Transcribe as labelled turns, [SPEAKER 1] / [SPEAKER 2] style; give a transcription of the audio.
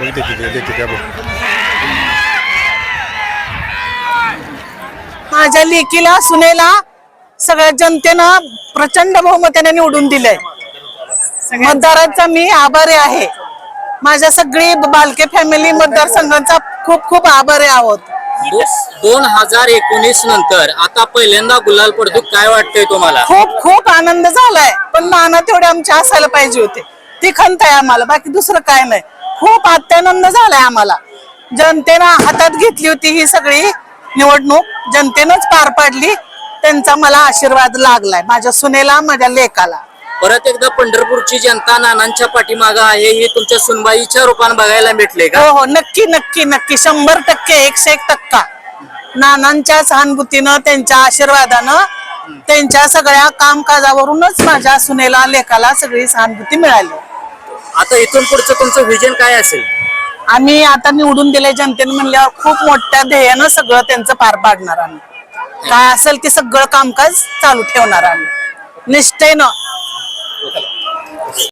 [SPEAKER 1] मग देते ते देते त्या बघ
[SPEAKER 2] माझ्या लेकीला सुनेला सगळ्या जनतेनं प्रचंड बहुमताने निवडून दिलंय. मतदारांचा मी आभारी आहे. माझ्या सगळी बालके फॅमिली मतदारसंघांचा खूप खूप आभारी आहोत.
[SPEAKER 3] दोन हजार एकोणीस नंतर आता पहिल्यांदा गुलाल पडतो काय वाटतंय तुम्हाला?
[SPEAKER 2] खूप खूप आनंद झालाय पण नाना तेवढे आमचे असायला पाहिजे होते. ती खंत आहे आम्हाला बाकी दुसरं काय नाही. खूप अत्यानंद झालाय आम्हाला. जनतेनं हातात घेतली होती ही सगळी निवडणूक जनतेनंच पार पाडली. त्यांचा मला आशीर्वाद लागलाय माझ्या सुनेला माझ्या लेकाला.
[SPEAKER 3] परत एकदा पंढरपूरची जनता नानांच्या पाठीमागं आहे हे तुमच्या सुनबाईच्या रूपाने बघायला भेटले का?
[SPEAKER 2] हो हो नक्की नक्की नक्की. शंभर टक्के एकशे एक टक्का. नानांच्या सहानुभूतीनं त्यांच्या आशीर्वादानं त्यांच्या सगळ्या कामकाजावरूनच माझ्या सुनेला लेकाला सगळी सहानुभूती मिळाली.
[SPEAKER 3] आता इथून पुढचं तुमचं विजन काय असेल?
[SPEAKER 2] आम्ही आता निवडून दिले जनतेने म्हणल्यावर खूप मोठ्या ध्येयानं सगळं त्यांचं पार पाडणार आम्ही. काय असेल ते सगळं कामकाज चालू ठेवणार आम्ही. निष्ठेनं